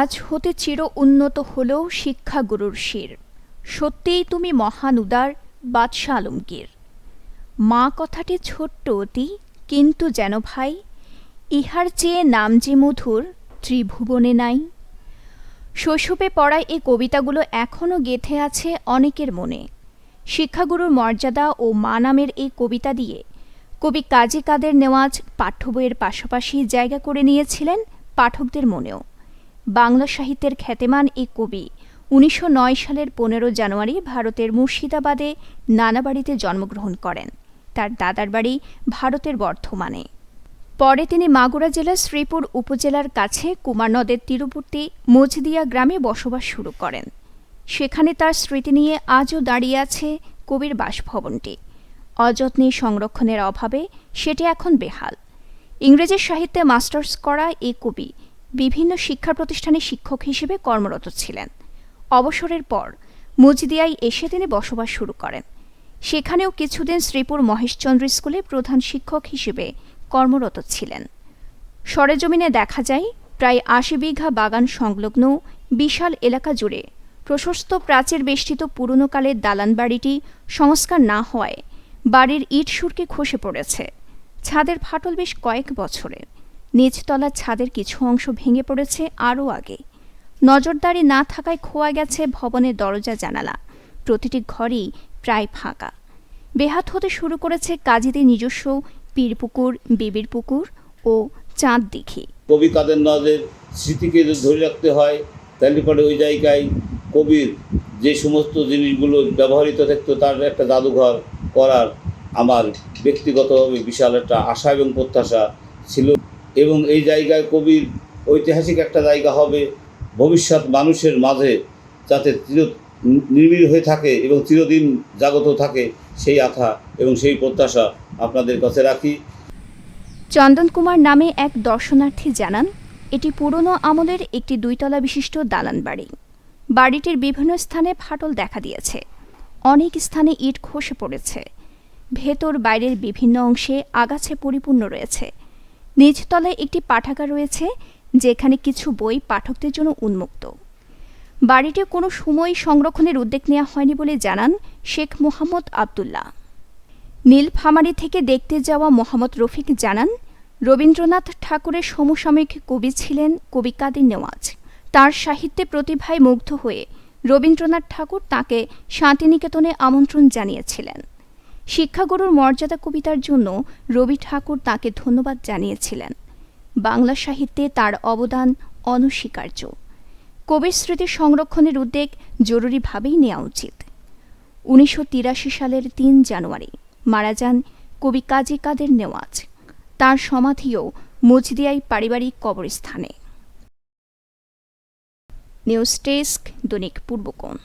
আজ হতে চির উন্নত হলেও শিক্ষাগুরুর শির। সত্যিই তুমি মহান উদার, বাদশাহ আলমগীর। মা কথাটি ছোট্ট অতি, কিন্তু যেন ভাই, ইহার চেয়ে নাম যে মধুর, ত্রিভুবনে নাই। শৈশবে পড়া এই কবিতাগুলো এখনও গেথে আছে অনেকের মনে। শিক্ষাগুরুর মর্যাদা ও মা নামের এই কবিতা দিয়ে কবি কাজী কাদের নেওয়াজ পাঠ্য বইয়ের পাশাপাশি জায়গা করে নিয়েছিলেন পাঠকদের মনেও। বাংলা সাহিত্যের খ্যাতিমান এই কবি। উনিশশো নয় সালের পনেরো জানুয়ারি ভারতের মুর্শিদাবাদে নানাবাড়িতে জন্মগ্রহণ করেন। তার দাদার বাড়ি ভারতের বর্ধমানে। পরে তিনি মাগুরা জেলার শ্রীপুর উপজেলার কাছে কুমার নদের তীরবর্তী মজদিয়া গ্রামে বসবাস শুরু করেন। সেখানে তার স্মৃতি নিয়ে আজও দাঁড়িয়ে আছে কবির বাসভবনটি। অযত্নে সংরক্ষণের অভাবে সেটি এখন বেহাল। ইংরেজি সাহিত্যে মাস্টার্স করা এই কবি বিভিন্ন শিক্ষা প্রতিষ্ঠানে শিক্ষক হিসেবে কর্মরত ছিলেন। অবসরের পর মুজদিয়ায় এসে তিনি বসবাস শুরু করেন। সেখানেও কিছুদিন শ্রীপুর মহেশচন্দ্র স্কুলে প্রধান শিক্ষক হিসেবে কর্মরত ছিলেন। সরেজমিনে দেখা যায়, প্রায় আশি বিঘা বাগান সংলগ্ন বিশাল এলাকা জুড়ে প্রশস্ত প্রাচীর বেষ্টিত পুরনো কালের দালান বাড়িটি সংস্কার না হওয়ায় বাড়ির ইট সুরকে খসে পড়েছে। ছাদের ফাটল বেশ কয়েক বছরের। নিচতলার ছাদের কিছু অংশ ভেঙে পড়েছে আরও আগে। নজরদারি না থাকায় খোয়া গেছে ভবনের দরজা জানালা। প্রতিটি ঘরই প্রায় ফাঁকা। বেহাত হতে শুরু করেছে কাজীদের নিজস্ব পীরপুকুর বিবির পুকুর ও চাঁদ দিঘি। কবি কাদের নওয়াজের স্মৃতিকে ধরে রাখতে হয়, তাহলে পরে ওই জায়গায় কবির যে সমস্ত জিনিসগুলো ব্যবহৃত থাকতো, তার একটা জাদুঘর করার আমার ব্যক্তিগতভাবে বিশাল একটা আশা এবং প্রত্যাশা ছিল। এবং এই জায়গায় কবির ঐতিহাসিক একটা জায়গা হবে। ভবিষ্যৎ মানুষের মাঝে যাতে চির নির্মীল হয়ে থাকে এবং চিরদিন জাগত থাকে সেই আশা এবং সেই প্রত্যাশা আপনাদের কাছে রাখি। চন্দন কুমার নামে এক দর্শনার্থী জানান, এটি পুরনো আমলের একটি দুইতলা বিশিষ্ট দালান বাড়ি। বাড়িটির বিভিন্ন স্থানে ফাটল দেখা দিয়েছে। অনেক স্থানে ইট খসে পড়েছে। ভেতর বাইরের বিভিন্ন অংশে আগাছে পরিপূর্ণ রয়েছে। নিচতলায় একটি পাঠাগার রয়েছে, যেখানে কিছু বই পাঠকদের জন্য উন্মুক্ত। বাড়িটি কোনো সময় সংরক্ষণের উদ্যোগ নেওয়া হয়নি বলে জানান শেখ মোহাম্মদ আবদুল্লাহ। নীলফামারী থেকে দেখতে যাওয়া মোহাম্মদ রফিক জানান, রবীন্দ্রনাথ ঠাকুরের সমসাময়িক কবি ছিলেন কবি কাদের নেওয়াজ। তার সাহিত্যে প্রতিভায় মুগ্ধ হয়ে রবীন্দ্রনাথ ঠাকুর তাকে শান্তিনিকেতনে আমন্ত্রণ জানিয়েছিলেন। শিক্ষাগুরুর মর্যাদা কবিতার জন্য রবি ঠাকুর তাকে ধন্যবাদ জানিয়েছিলেন। বাংলা সাহিত্যে তার অবদান অনস্বীকার্য। কবির স্মৃতি সংরক্ষণের উদ্যোগ জরুরিভাবেই নেওয়া উচিত। উনিশশো তিরাশি সালের তিন জানুয়ারি মারা যান কবি কাজী কাদের নেওয়াজ। তার সমাধিও মজদিয়াই পারিবারিক কবরস্থানে। নিউজ ডেস্ক দৈনিক পূর্বকোণ।